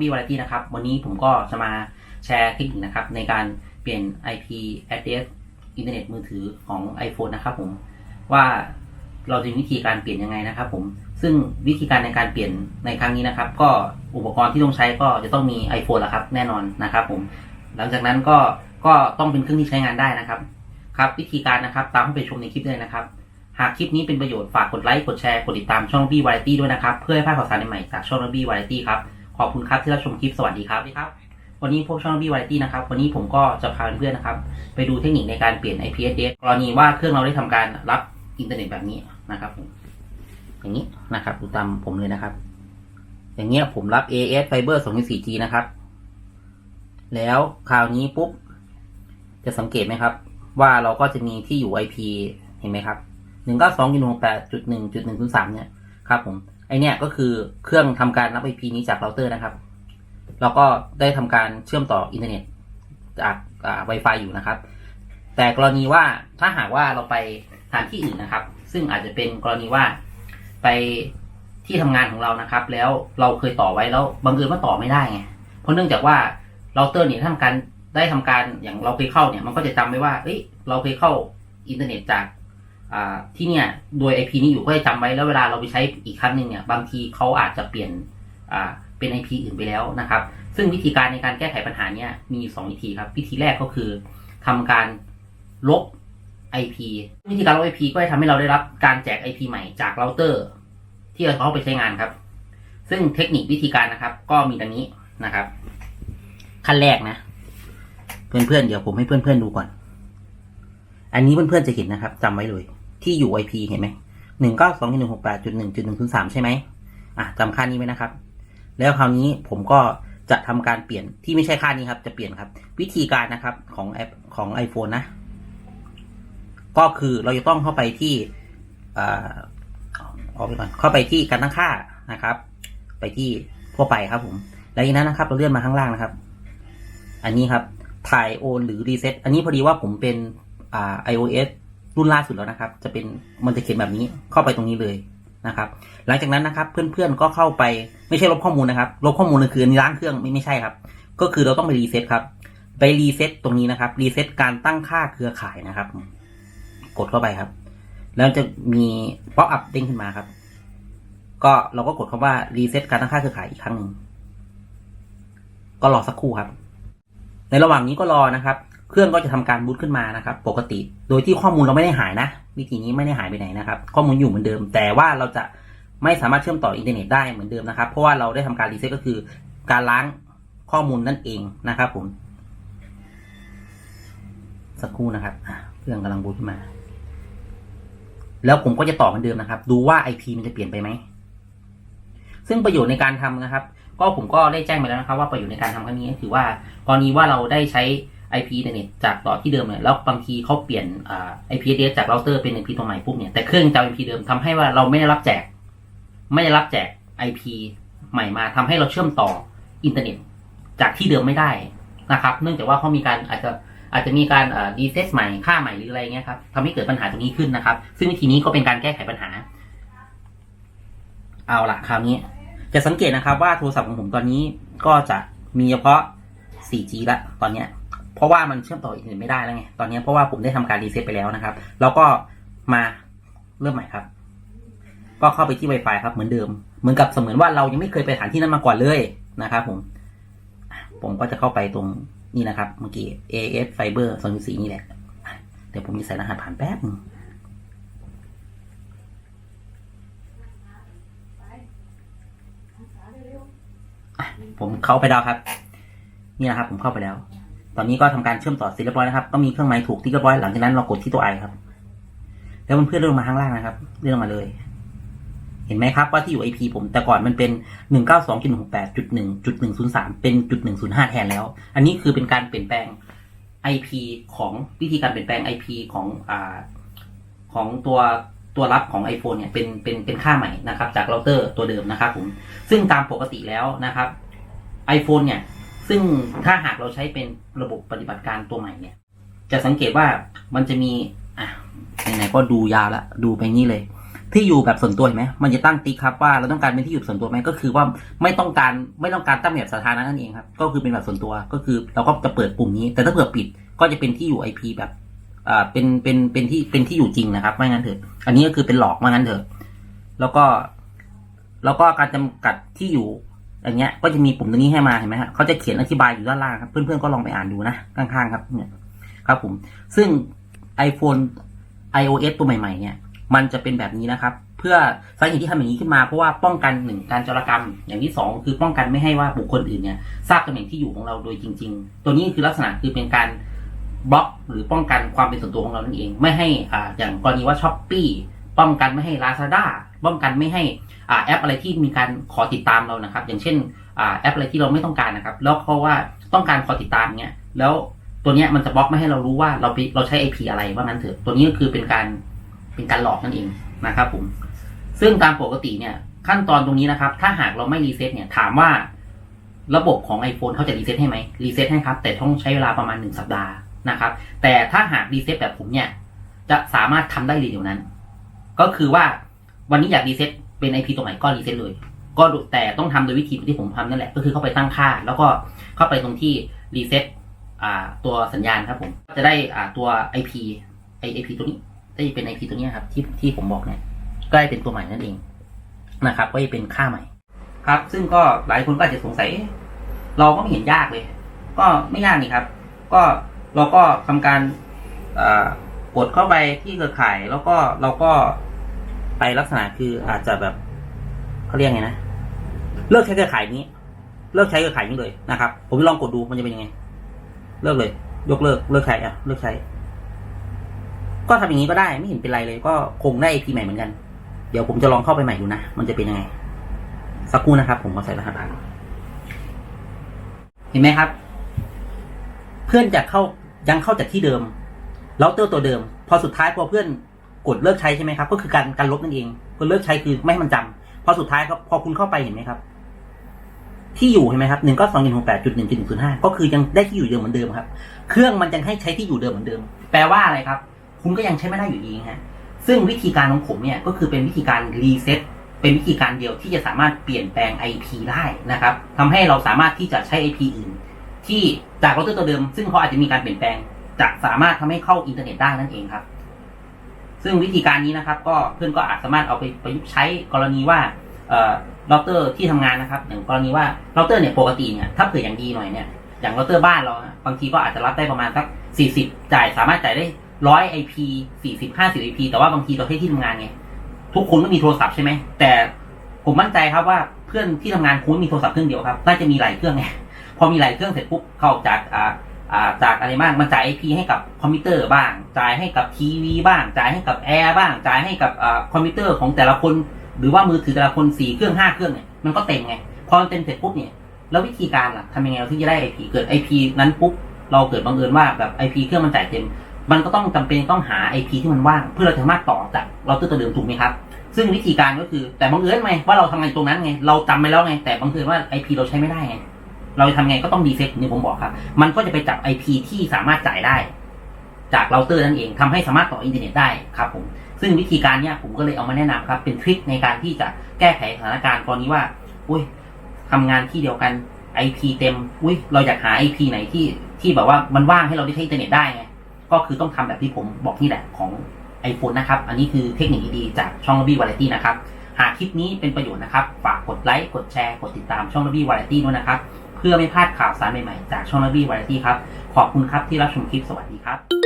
B Variety นะครับ วันนี้ผมก็จะมาแชร์เทคนิคนะครับ ในการเปลี่ยน IP address อินเทอร์เน็ตมือถือของ iPhone นะครับผม ว่าเราจะมีวิธีการเปลี่ยนยังไงนะครับผม ซึ่งวิธีการในการเปลี่ยนในครั้งนี้นะครับ ก็อุปกรณ์ที่ต้องใช้ก็จะต้องมี iPhone ละครับ แน่นอนนะครับผม หลังจากนั้นก็ก็ต้องเป็นเครื่องที่ใช้งานได้นะครับ ครับ วิธีการนะครับตามไปชมในคลิปเลยนะครับหากคลิปนี้เป็นประโยชน์ฝากกดไลค์ กดแชร์ กดติดตามช่องบี้วาไรตี้ด้วยนะครับ เพื่อให้พลาดข่าวสารใหม่ๆจากช่องบี้วาไรตี้ครับ ขอบคุณครับที่รับชมคลิปสวัสดีครับครับวันนี้พวกช่องบี้วาไรตี้นะครับ วันนี้ผมก็จะพาเพื่อนๆนะครับ ไปดูเทคนิคในการเปลี่ยน IP address กรณีว่าเครื่องเราได้ทำการรับอินเทอร์เน็ตแบบนี้นะครับอย่างนี้นะครับดูตามผมเลยนะครับ อย่างเงี้ยผมรับ AS Fiber 2.4G นะครับ แล้วคราวนี้ปุ๊บ จะสังเกตไหมครับ ว่าเราก็จะมีที่อยู่ IP เห็นไหมครับหนึ่งเก้าสองจุดหกแปดจุดหนึ่งจุดหนึ่งศูนย์สามเนี่ยครับผม ไอเนี่ยก็คือเครื่องทำการรับ IP นี้จากเราเตอร์นะครับแล้วก็ได้ทำการเชื่อมต่ออินเทอร์เน็ตจากอ่า Wi-Fi อยู่นะครับ แต่กรณีว่าถ้าหากว่าเราไปสถานที่อื่นนะครับ ซึ่งอาจจะเป็นกรณีว่าไปที่ทำงานของเรานะครับ แล้วเราเคยต่อไว้แล้วบังเอิญว่าต่อไม่ได้ไงเพราะเนื่องจากว่าเราเตอร์เนี่ยทำการได้ทำการอย่างเราเคยเข้าเนี่ยมันก็จะจำไว้ว่าเอ้ยเราเคยเข้าอินเทอร์เน็ตจาก ที่เนี่ยโดย IP นี้อยู่ก็จะจำไว้แล้วเวลาเราไปใช้อีกครั้งหนึ่งเนี่ยบางทีเขาอาจจะเปลี่ยนเป็น IP อื่นไปแล้วนะครับ ซึ่งวิธีการในการแก้ไขปัญหาเนี่ยมีอยู่สองวิธีครับ วิธีแรกก็คือทำการลบ IP วิธีการลบ IP ก็จะทำให้เราได้รับการแจก IP ใหม่จากเราเตอร์ ที่เราเข้าไปใช้งานครับ ซึ่งเทคนิควิธีการนะครับ ก็มีดังนี้นะครับ ขั้นแรกนะ เพื่อนๆเดี๋ยวผมให้เพื่อนๆดูก่อน อันนี้เพื่อนๆจะเห็นนะครับจำไว้เลย ที่อยู่ IP เห็นไหมหนึ่งเก้าสองหนึ่งหกแปดจุดหนึ่งจุดหนึ่งศูนย์สามใช่ไหมอะจำค่านี้ไว้นะครับ แล้วคราวนี้ผมก็จะทำการเปลี่ยนที่ไม่ใช่ค่านี้ครับ จะเปลี่ยนครับ วิธีการนะครับของแอปของ iPhone นะ ก็คือเราจะต้องเข้าไปที่อ่าออกไปก่อนเข้าไปที่การตั้งค่านะครับ ไปที่ทั่วไปครับ ผม แล้วจากนั้นนะครับ เราเลื่อนมาข้างล่างนะครับ อันนี้ครับถ่ายโอนหรือรีเซ็ตอันนี้พอดีว่าผมเป็นอ่า iOS รุ่นล่าสุดแล้วนะครับ จะเป็นมันจะเขียนแบบนี้เข้าไปตรงนี้เลยนะครับ หลังจากนั้นนะครับ เพื่อนๆก็เข้าไปไม่ใช่ลบข้อมูลนะครับ ลบข้อมูลเลยคือล้างเครื่องไม่ไม่ใช่ครับ ก็คือเราต้องไปรีเซ็ตครับ ไปรีเซ็ตตรงนี้นะครับรีเซ็ตการตั้งค่าเครือข่ายนะครับ กดเข้าไปครับ แล้วจะมีป๊อปอัพเด้งขึ้นมาครับ ก็เราก็กดคำว่ารีเซ็ตการตั้งค่าเครือข่ายอีกครั้งหนึ่งก็รอสักครู่ครับ ในระหว่างนี้ก็รอนะครับ เครื่องก็จะทำการบูตขึ้นมานะครับ ปกติ โดยที่ข้อมูลเราไม่ได้หายนะ วิธีนี้ไม่ได้หายไปไหนนะครับ ข้อมูลอยู่เหมือนเดิม แต่ว่าเราจะไม่สามารถเชื่อมต่ออินเทอร์เน็ตได้เหมือนเดิมนะครับ เพราะว่าเราได้ทำการรีเซ็ตก็คือ การล้างข้อมูลนั่นเองนะครับ ผม สักครู่นะครับเครื่องกำลังบูตขึ้นมา แล้วผมก็จะต่อเหมือนเดิมนะครับ ดูว่า IP มันจะเปลี่ยนไปไหม ซึ่งประโยชน์ในการทำนะครับ ก็ผมก็ได้แจ้งไปแล้วนะครับ ว่าประโยชน์ในการทำครั้งนี้ก็คือว่ากรณีว่าเราได้ใช้ IP อินเน็ตจากต่อที่เดิมเนี่ยแล้วบางทีเขาเปลี่ยนอ่า IP address จากเราเตอร์เป็น IP ตัวใหม่ปุ๊บเนี่ยแต่เครื่องจำ IP เดิมทำให้ว่าเราไม่ได้รับแจก ไม่ได้รับแจก IP ใหม่มาทำให้เราเชื่อมต่ออินเทอร์เน็ต จากที่เดิมไม่ได้นะครับ เนื่องจากว่าเขามีการอาจจะอาจจะมีการดีเซตใหม่ค่าใหม่หรืออะไรเงี้ยครับทำให้เกิดปัญหาตรงนี้ขึ้นนะครับ ซึ่งวิธีนี้ก็เป็นการแก้ไขปัญหา เอาละคราวนี้ จะสังเกตนะครับว่าโทรศัพท์ของผมตอนนี้ก็จะมีเฉพาะ 4G ละตอนเนี้ย เพราะว่ามันเชื่อมต่ออินเทอร์เน็ตไม่ได้แล้วไงตอนนี้เพราะว่าผมได้ทำการรีเซ็ตไปแล้วนะครับ แล้วก็มาเริ่มใหม่ครับ ก็เข้าไปที่ Wi-Fi ครับเหมือนเดิม เหมือนกับเสมือนว่าเรายังไม่เคยไปสถานที่นั้นมาก่อนเลยนะครับผม ผมก็จะเข้าไปตรงนี่นะครับ เมื่อกี้ AS Fiber 2.4นี่แหละ เดี๋ยวผมจะใส่รหัสผ่านแป๊บนึงผมเข้าไปแล้วครับ นี่นะครับ ผมเข้าไปแล้ว ตอนนี้ก็ทำการเชื่อมต่อเสร็จเรียบร้อยนะครับ ก็มีเครื่องหมายถูกที่เรียบร้อยหลังจากนั้นเรากดที่ตัวไอครับ แล้วมันเพื่อนเลื่อนมาข้างล่างนะครับ เลื่อนมาเลย เห็นไหมครับว่าที่อยู่ IP ผมแต่ก่อนมันเป็นหนึ่งเก้าสองจุดหกแปดจุดหนึ่งจุดหนึ่งศูนย์สามเป็นจุดหนึ่งศูนย์ห้าแทนแล้ว อันนี้คือเป็นการเปลี่ยนแปลง IP ของวิธีการเปลี่ยนแปลง IP ของอ่าของตัวตัวรับของ iPhone เนี่ยเป็นเป็นเป็นค่าใหม่นะครับ จากเราเตอร์ตัวเดิมนะครับผมซึ่งตามปกติแล้วนะครับ iPhone เนี่ย ซึ่งถ้าหากเราใช้เป็นระบบปฏิบัติการตัวใหม่เนี่ย จะสังเกตว่ามันจะมีอะไหนๆก็ดูยาวละดูไปนี่เลย ที่อยู่แบบส่วนตัวเห็นไหมมันจะตั้งติ๊กครับว่าเราต้องการเป็นที่อยู่ส่วนตัวไหมก็คือว่าไม่ต้องการไม่ต้องการตั้งแบบสาธารณะนั่นเองครับ ก็คือเป็นแบบส่วนตัวก็คือเราก็จะเปิดปุ่มนี้ แต่ถ้าเผื่อปิดก็จะเป็นที่อยู่ IP แบบอ่าเป็นเป็นเป็นที่เป็นที่อยู่จริงนะครับไม่งั้นเถอะอันนี้ก็คือเป็นหลอกว่งั้นเถอะแล้วก็แล้วก็การจำกัดที่อยู่ อย่างเงี้ยก็จะมีปุ่มตรงนี้ให้มาเห็นไหมฮะเขาจะเขียนอธิบายอยู่ด้านล่างครับ เพื่อนๆก็ลองไปอ่านดูนะข้างๆครับเนี่ยครับผม ซึ่ง iPhone iOS ตัวใหม่ๆเนี่ย มันจะเป็นแบบนี้นะครับ เพื่อสาเหตุที่ทำอย่างนี้ขึ้นมาเพราะว่าป้องกันหนึ่งการจารกรรม อย่างที่สองคือป้องกันไม่ให้ว่าบุคคลอื่นเนี่ยทราบตำแหน่งที่อยู่ของเราโดยจริง ๆ ตัวนี้คือลักษณะคือเป็นการบล็อกหรือป้องกันความเป็นส่วนตัวของเรานั่นเอง ไม่ให้อ่าอย่างกรณีว่าช้อปปี้ป้องกันไม่ให้ Lazada ป้องกันไม่ให้อ่าแอปอะไรที่มีการขอติดตามเรานะครับ อย่างเช่นอ่าแอปอะไรที่เราไม่ต้องการนะครับ แล้วเพราะว่าต้องการขอติดตามเนี่ยแล้วตัวเนี้ยมันจะบล็อกไม่ให้เรารู้ว่าเราเราใช้ IP อะไรว่างั้นเถอะตัวนี้ก็คือเป็นการเป็นการหลอกนั่นเองนะครับผมซึ่งตามปกติเนี่ยขั้นตอนตรงนี้นะครับ ถ้าหากเราไม่รีเซ็ตเนี่ยถามว่าระบบของ iPhone เขาจะรีเซ็ตให้ไหมรีเซ็ตให้ครับ แต่ต้องใช้เวลาประมาณหนึ่งสัปดาห์นะครับ แต่ถ้าหากรีเซ็ตแบบผมเนี่ย จะสามารถทำได้เลยเดี๋ยวนั้น ก็คือว่า วันนี้อยากรีเซ็ตเป็น IP ตรงไหนก็รีเซ็ตเลย ก็แต่ต้องทำโดยวิธีที่ผมทำนั่นแหละ ก็คือเข้าไปตั้งค่า แล้วก็เข้าไปตรงที่รีเซ็ตตัวสัญญาณครับผม จะได้อ่าตัว IP ไอ IP ตัวนี้ได้เป็น IP ตัวนี้ครับที่ที่ผมบอกเนี่ยก็ได้เป็นตัวใหม่นั่นเองนะครับ ก็จะเป็นค่าใหม่ ครับ ซึ่งก็หลายคนก็อาจจะสงสัย เราก็ไม่เห็นยากเลย ก็ไม่ยากนี่ครับ ก็เราก็ทำการกดเข้าไปที่เครือข่าย แล้วก็เราก็ ไปลักษณะคืออาจจะแบบเขาเรียกไงนะเลิกใช้เครือข่ายนี้ เลิกใช้เครือข่ายนี้เลยนะครับ ผมลองกดดูมันจะเป็นยังไง เลิกเลย ยกเลิกเลิกใช้อะเลิกใช้ ก็ทำอย่างนี้ก็ได้ไม่เห็นเป็นไรเลย ก็คงได้ IP ใหม่เหมือนกัน เดี๋ยวผมจะลองเข้าไปใหม่ดูนะมันจะเป็นยังไง สักครู่นะครับ ผมมาใส่รหัสผ่านเห็นไหมครับ เพื่อนจะเข้ายังเข้าจากที่เดิมเราเตอร์ตัวเดิม พอสุดท้ายพอเพื่อน กดเลิกใช้ใช่ไหมครับ ก็คือการการลบนั่นเองกดเลิกใช้คือไม่ให้มันจำพอสุดท้ายครับพอคุณเข้าไปเห็นไหมครับ ที่อยู่เห็นไหมครับหนึ่งก็สองหนึ่งหกแปดจุดหนึ่งจุดหนึ่งศูนย์ห้าก็คือยังได้ที่อยู่เดิมเหมือนเดิมครับ เครื่องมันยังให้ใช้ที่อยู่เดิมเหมือนเดิม แปลว่าอะไรครับ คุณก็ยังใช้ไม่ได้อยู่ดีฮะซึ่งวิธีการของผมเนี่ยก็คือเป็นวิธีการรีเซ็ตเป็นวิธีการเดียวที่จะสามารถเปลี่ยนแปลง IP ได้นะครับทำให้เราสามารถที่จะใช้ IP อื่น ที่จากเราเตอร์ตัวเดิม ซึ่งเขาอาจจะมีการเปลี่ยนแปลงจะสามารถทำให้เข้าอินเทอร์เน็ตได้นั่นเองครับ ซึ่งวิธีการนี้นะครับ ก็เพื่อนก็อาจสามารถเอาไปประยุกต์ใช้กรณีว่าเอ่อเราเตอร์ที่ทำงานนะครับอย่างกรณีว่าเราเตอร์เนี่ยปกติเนี่ยถ้าเผื่ออย่างดีหน่อยเนี่ยอย่างเราเตอร์บ้านเราบางทีก็อาจจะรับได้ประมาณสักสี่สิบจ่าย สามารถจ่ายได้ร้อยไอพีสี่สิบห้าสิบไอพีแต่ว่าบางทีเราที่ที่ทำงานเนี่ยทุกคนก็มีโทรศัพท์ใช่ไหมแต่ผมมั่นใจครับว่าเพื่อนที่ทำงานคุณมีโทรศัพท์เครื่องเดียวครับน่าจะมีหลายเครื่องไงพอมีหลายเครื่องเสร็จปุ๊บเข้าจากอ่า จากอะไรบ้างมันจ่ายไอพีให้กับคอมพิวเตอร์บ้าง จ่ายให้กับทีวีบ้าง จ่ายให้กับแอร์บ้าง จ่ายให้กับคอมพิวเตอร์ของแต่ละคน หรือว่ามือถือแต่ละคนสี่เครื่องห้าเครื่องเนี่ยมันก็เต็มไง พอมันเต็มเสร็จปุ๊บเนี่ย แล้ววิธีการล่ะทำยังไงเราที่จะได้ไอพีเกิดไอพีนั้นปุ๊บเราเกิดบังเอิญว่าแบบไอพีเครื่องมันจ่ายเต็ม มันก็ต้องจำเป็นต้องหาไอพีที่มันว่าง เพื่อเราจะสามารถต่อจากเราตัวเดิมถูกไหมครับ ซึ่งวิธีการก็คือแต่บังเอิญไหมว่าเราทำงานตรงนั้นไง เราจำไปแล้วไง แต่บังเอิญว่าไอพีเราใช้ไม่ได้ไง เราจะทำไงก็ต้องรีเซ็ตนี่ผมบอกครับ มันก็จะไปจับไอพีที่สามารถจ่ายได้ จากเราเตอร์นั่นเองทำให้สามารถต่ออินเทอร์เน็ตได้ครับผมซึ่งวิธีการเนี้ยผมก็เลยเอามาแนะนำครับ เป็นทริคในการที่จะแก้ไขสถานการณ์ตอนนี้ว่าอุ้ยทำงานที่เดียวกัน IP เต็มอุ้ยเราอยากหา IP ไหนที่ที่แบบว่ามันว่างให้เราได้ใช้อินเทอร์เน็ตได้ไงก็คือต้องทำแบบที่ผมบอกนี่แหละของ iPhone นะครับ อันนี้คือเทคนิคดีๆจากช่อง r บ b ี v a r i e t y นะครับ หากคลิปนี้เป็นประโยชน์นะครับ ฝากกดไลค์ กดแชร์ กดติดตามช่อง r บ b ี v a r i e t y ด้วยนะครับ เพื่อไม่พลาดข่าวสารใหม่ๆ จากช่อง r บ b ี v a r i e t y ครับ ขอบคุณครับที่รับชมคลิปสวัสดีครับ